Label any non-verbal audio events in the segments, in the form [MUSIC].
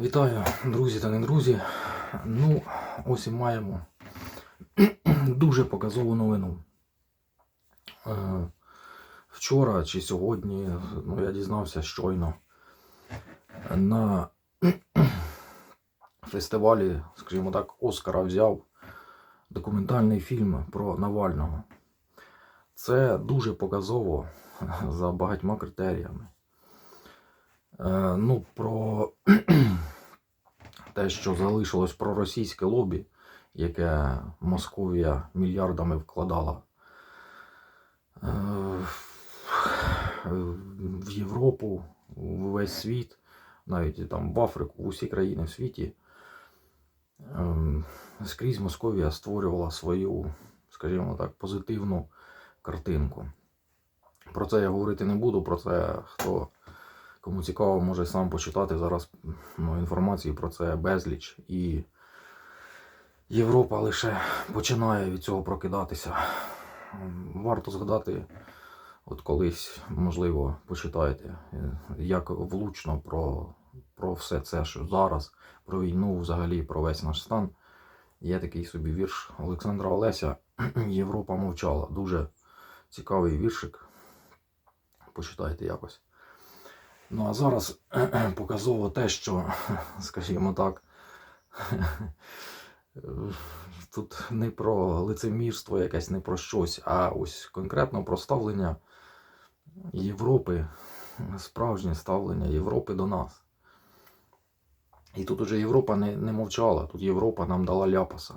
Вітаю, друзі та не друзі. Ну, ось і маємо [CLEARS THROAT] дуже показову новину. Е, Вчора чи сьогодні, ну я дізнався щойно, на [CLEARS THROAT] фестивалі, скажімо так, Оскара взяв документальний фільм про Навального. Це дуже показово [LAUGHS] за багатьма критеріями. Е, Ну, про [CLEARS THROAT] те, що залишилось проросійське лобі, яке Московія мільярдами вкладала е, в Європу, в весь світ, навіть там в Африку, в усі країни в світі. Ем, Скрізь Московія створювала свою, скажімо так, позитивну картинку. Про це я говорити не буду, про це хто Кому цікаво, може сам почитати зараз ну, інформації про це безліч. І Європа лише починає від цього прокидатися. Варто згадати, от колись, можливо, почитайте, як влучно про, про все це, що зараз, про війну, взагалі, про весь наш стан. Є такий собі вірш Олександра Олеся [CLEARS THROAT] Європа мовчала. Дуже цікавий віршик. Почитайте якось. Ну а зараз [CLEARS THROAT] показово те, що, [LAUGHS] скажімо так, [LAUGHS] тут не про лицемірство якесь, не про щось, а ось конкретно про ставлення Європи, [LAUGHS] справжнє ставлення Європи до нас. І тут уже Європа не, не мовчала, тут Європа нам дала ляпаса.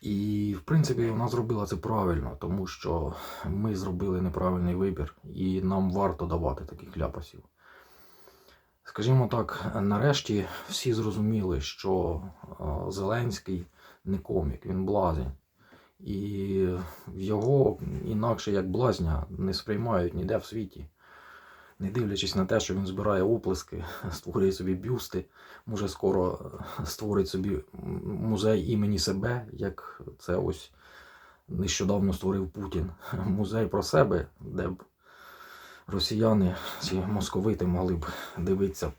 І, в принципі, вона зробила це правильно, тому що ми зробили неправильний вибір, і нам варто давати таких ляпасів. Скажімо так, нарешті всі зрозуміли, що Зеленський не комік, він блазень. І його інакше як блазня не сприймають ніде в світі не дивлячись на те, що він збирає оплески, [LAUGHS] створює собі бюсти, може скоро е, створить собі музей імені себе, як це ось нещодавно створив Путін. [LAUGHS] Музей про себе, де б росіяни, ці московити могли б дивитися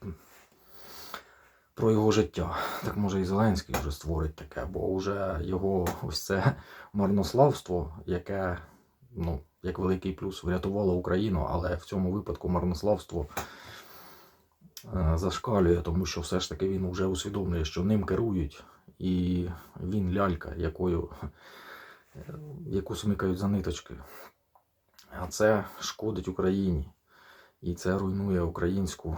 про його життя. Так може і Зеленський вже створить таке, бо вже його ось це марнославство, яке, ну, як великий плюс, врятувало Україну, але в цьому випадку марнославство е, зашкалює, тому що все ж таки він вже усвідомлює, що ним керують, і він лялька, якою, е, яку смикають за ниточки. А це шкодить Україні. І це руйнує українську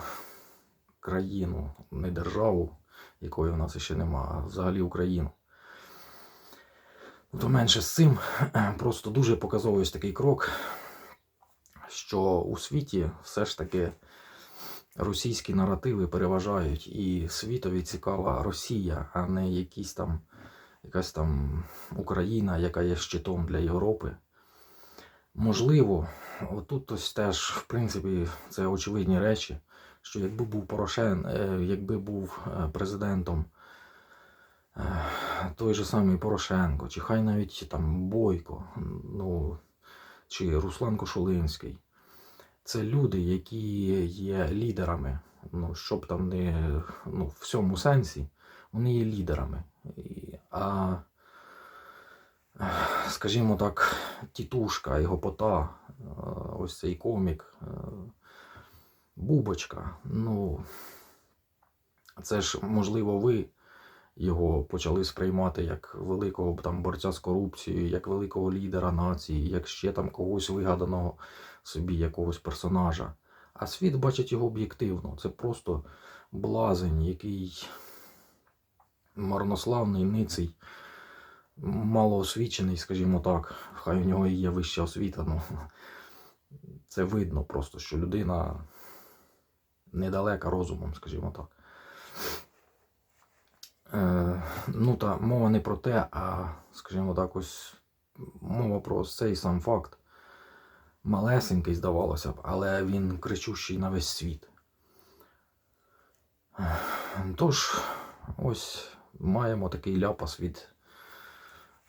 країну, не державу, якої в нас ще нема, а взагалі Україну. То менше з цим [CLEARS THROAT] просто дуже показовий ось такий крок, що у світі все ж таки російські наративи переважають, і світові цікава Росія, а не якісь там, якась там Україна, яка є щитом для Європи. Можливо, отут ось теж, в принципі, це очевидні речі, що якби був Порошен, е, якби був е, президентом той же самий Порошенко, чи хай навіть там Бойко, ну, чи Руслан Кошулинський. Це люди, які є лідерами. Ну, щоб там не ну, в цьому сенсі, вони є лідерами. А, скажімо так, тітушка, його пота, ось цей комік, Бубочка. Ну, це ж, можливо, ви його почали сприймати як великого там борця з корупцією, як великого лідера нації, як ще там когось вигаданого собі якогось персонажа. А світ бачить його об'єктивно. Це просто блазень, який марнославний, ниций, малоосвічений, скажімо так. Хай у нього і є вища освіта. Ну, Це видно просто, що людина недалека розумом, скажімо так. Е, ну та мова не про те, а, скажімо так, ось мова про цей сам факт. Малесенький, здавалося б, але він кричущий на весь світ. Тож, ось маємо такий ляпас від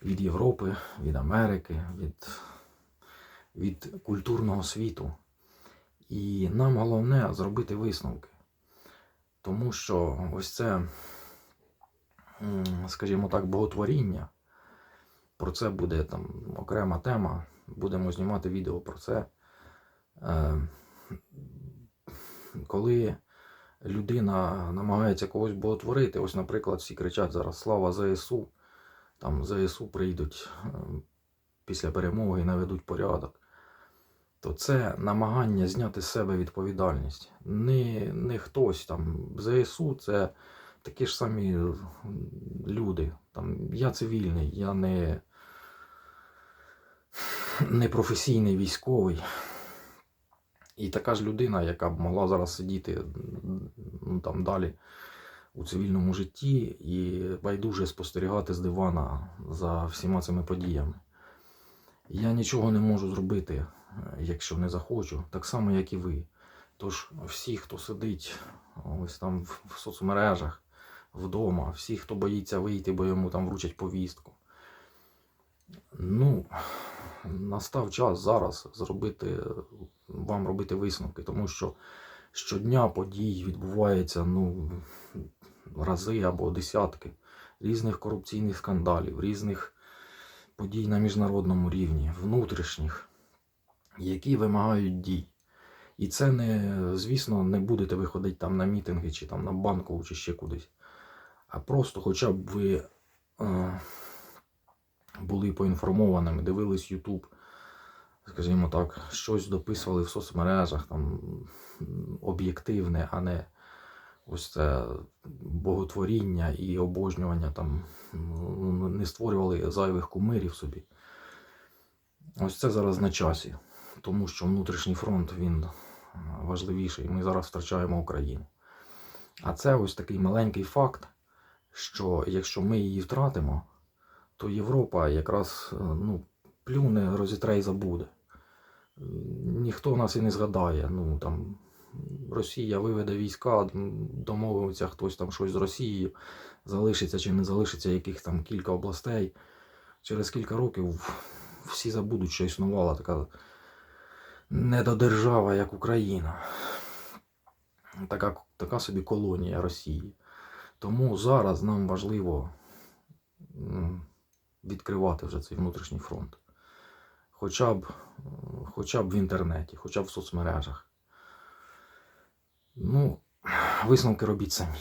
від Європи, від Америки, від, від культурного світу. І нам головне зробити висновки. Тому що ось це, скажімо так, боготворіння. Про це буде там окрема тема. Будемо знімати відео про це. Е, коли людина намагається когось боготворити, ось, наприклад, всі кричать зараз Слава ЗСУ, там ЗСУ прийдуть е, після перемоги і наведуть порядок, то це намагання зняти з себе відповідальність. Не, не хтось там. ЗСУ це такі ж самі люди. Там, я цивільний, я не, не професійний військовий. І така ж людина, яка б могла зараз сидіти ну, там далі у цивільному житті і байдуже спостерігати з дивана за всіма цими подіями. Я нічого не можу зробити, е, якщо не захочу, так само, як і ви. Тож всі, хто сидить ось там в соцмережах, вдома, всі, хто боїться вийти, бо йому там вручать повістку. Ну, настав час зараз зробити вам робити висновки, тому що щодня подій відбувається ну, рази або десятки різних корупційних скандалів, різних подій на міжнародному рівні, внутрішніх, які вимагають дій. І це не, звісно, не будете виходити там на мітинги чи там на банкову, чи ще кудись. А просто хоча б ви е, були поінформованими, дивились YouTube, скажімо так, щось дописували в соцмережах, там об'єктивне, а не ось це боготворіння і обожнювання там ну, не створювали зайвих кумирів собі. Ось це зараз на часі, тому що внутрішній фронт він е, важливіший. Ми зараз втрачаємо Україну. А це ось такий маленький факт, що якщо ми її втратимо, то Європа якраз е, ну, плюне, розітре і забуде. Ніхто нас і не згадає. Ну, там, Росія виведе війська, домовиться хтось там щось з Росією, залишиться чи не залишиться яких там кілька областей. Через кілька років всі забудуть, що існувала така недодержава, як Україна. Така, така собі колонія Росії. Тому зараз нам важливо відкривати вже цей внутрішній фронт. Хоча б, хоча б в інтернеті, хоча б в соцмережах. Ну, висновки робіть самі.